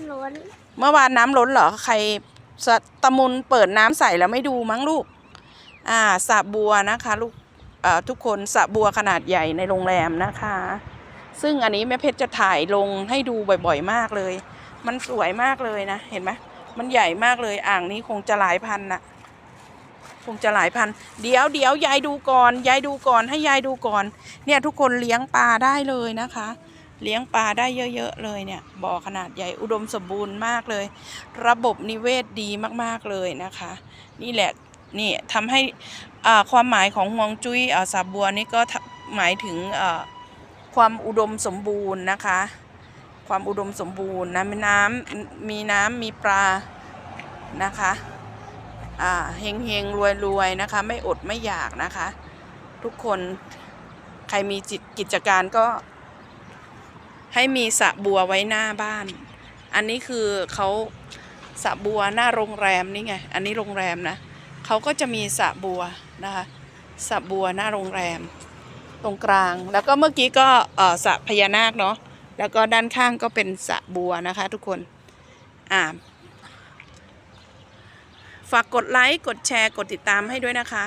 ำล้น เมื่อวานน้ำล้นเหรอ ใครตะมุนเปิดน้ำใส่แล้วไม่ดูมั้งลูก อ่าสระบัวนะคะลูกทุกคนสระบัวขนาดใหญ่ในโรงแรมนะคะ ซึ่งอันนี้แม่เพชรจะถ่ายลงให้ดูบ่อยๆมากเลย มันสวยมากเลยนะ เห็นไหมมันใหญ่มากเลยอ่างนี้คงจะหลายพันน่ะคงจะหลายพัน เดี๋ยวเดี๋ยวยายดูก่อน ยายดูก่อนให้ยายดูก่อน เนี่ยทุกคนเลี้ยงปลาได้เลยนะคะ เลี้ยงปลาได้เยอะ ๆ เลยเนี่ยบ่อขนาดใหญ่อุดมสมบูรณ์มากเลย ระบบนิเวศดีมากๆเลยนะคะ นี่แหละนี่ทำให้อ่าความหมายของฮวงจุ้ยอ่าสาบัวนี่ก็หมายถึงอ่าความอุดมสมบูรณ์นะคะ ความอุดมสมบูรณ์นะมีน้ำมีน้ำมีปลานะคะเฮงเฮงรวยรวยนะคะ ไม่อดไม่อยากนะคะ ทุกคนใครมีจิตกิจการก็ ให้มีสระบัวไว้หน้าบ้าน อันนี้คือเขาสระบัวหน้าโรงแรมนี่ไง อันนี้โรงแรมนะเขาก็จะมีสระบัวนะคะสระบัวหน้าโรงแรม ตรงกลาง แล้วก็เมื่อกี้ก็สระพญานาคเนาะ แล้วก็ด้านข้างก็เป็นสระบัวนะคะ ทุกคน อ่า ฝากกดไลค์ กดแชร์ กดติดตามให้ด้วยนะคะ